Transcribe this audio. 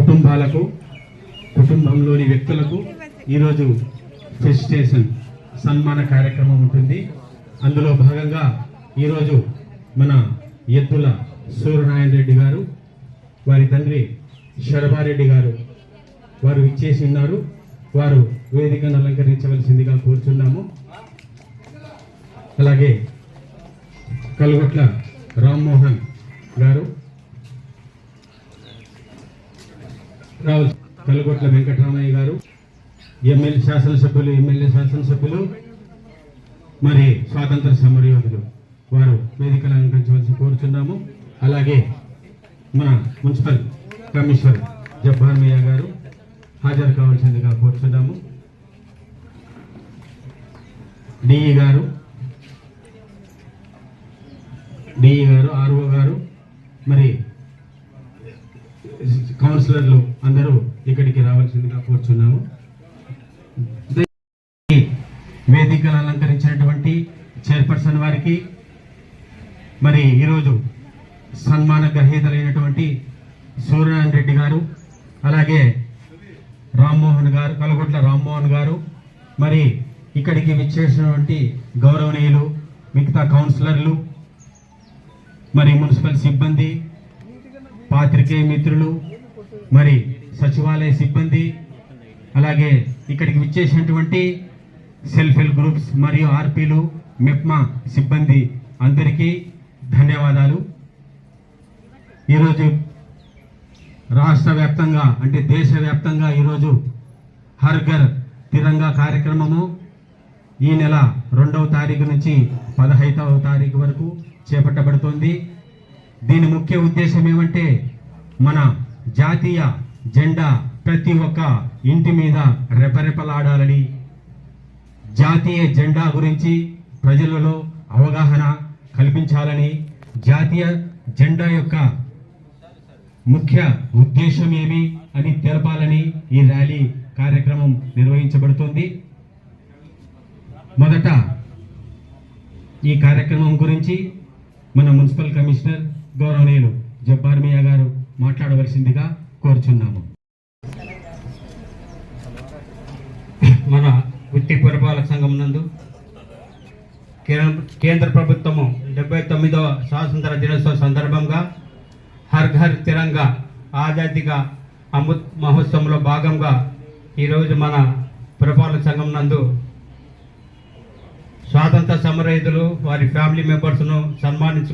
కుటుంబాలకు కుటుంబంలోని వ్యక్తులకు ఈరోజు ఫెస్టేషన్ సన్మాన కార్యక్రమం ఉంటుంది. అందులో భాగంగా ఈరోజు మన ఎద్దుల సూర్యనారాయణ రెడ్డి గారు వారి తండ్రి శరభారెడ్డి గారు వారు ఇచ్చేసి ఉన్నారు. వారు వేదికను అలంకరించవలసిందిగా కోరుచున్నాము. అలాగే కల్గొట్ల రామ్మోహన్ గారు రావుల కల్గొట్ల వెంకటరామయ్య గారు ఎమ్మెల్యే శాసనసభ్యులు ఎమ్మెల్యే శాసనసభ్యులు మరి స్వాతంత్ర సమరయోధులు వారు వేదికలు అలంకరించవలసి కోరుచున్నాము. అలాగే మన మున్సిపల్ కమిషనర్ జబ్బార్ మియా గారు హాజరు కావాల్సిందిగా కోరుచున్నాము. డిఈ గారు డిఈ గారు ఆర్ఓ గారు మరి కౌన్సిలర్లు అందరూ ఇక్కడికి రావాల్సిందిగా కోరుచున్నాము. వేదికలు అలంకరించినటువంటి చైర్పర్సన్ వారికి మరి ఈరోజు సన్మాన గ్రహీతలైనటువంటి సూర్యనారాయణ రెడ్డి గారు అలాగే రామ్మోహన్ గారు కలగొట్ల రామ్మోహన్ గారు మరి ఇక్కడికి విచ్చేసినటువంటి గౌరవనీయులు మిగతా కౌన్సిలర్లు మరి మున్సిపల్ సిబ్బంది పాత్రికేయ మిత్రులు మరి సచివాలయ సిబ్బంది అలాగే ఇక్కడికి విచ్చేసినటువంటి సెల్ఫ్ హెల్ప్ గ్రూప్స్ మరియు ఆర్పీలు మెప్మా సిబ్బంది అందరికీ ధన్యవాదాలు. ఈరోజు రాష్ట్ర వ్యాప్తంగా అంటే దేశవ్యాప్తంగా ఈరోజు హర్ ఘర్ తిరంగా కార్యక్రమము ఈ నెల రెండవ తారీఖు నుంచి పదహైదవ తారీఖు వరకు చేపట్టబడుతోంది. దీని ముఖ్య ఉద్దేశం ఏమంటే మన జాతీయ జెండా ప్రతి ఒక్క ఇంటి మీద రెపరెపలాడాలని జాతీయ జెండా గురించి ప్రజలలో అవగాహన కల్పించాలని జాతీయ జెండా యొక్క ముఖ్య ఉద్దేశం ఏమి అని తెలపాలని ఈ ర్యాలీ కార్యక్రమం నిర్వహించబడుతుంది. మొదట ఈ కార్యక్రమం గురించి మన మున్సిపల్ కమిషనర్ గౌరవనీయులు జబ్బార్ మియా గారు మాట్లాడవలసిందిగా కోరుచున్నాము. మన వృత్తి పురపాలక సంఘం నందు కేంద్ర- ప్రభుత్వము డెబ్బై తొమ్మిదవ స్వాతంత్ర దినోత్సవ సందర్భంగా హర్ ఘర్ తిరంగా ఆజాదిగా అమృత్ మహోత్సవంలో భాగంగా ఈరోజు మన పురపాలక సంఘం నందు స్వాతంత్ర సమరయుధులు వారి ఫ్యామిలీ మెంబర్స్ను సన్మానించు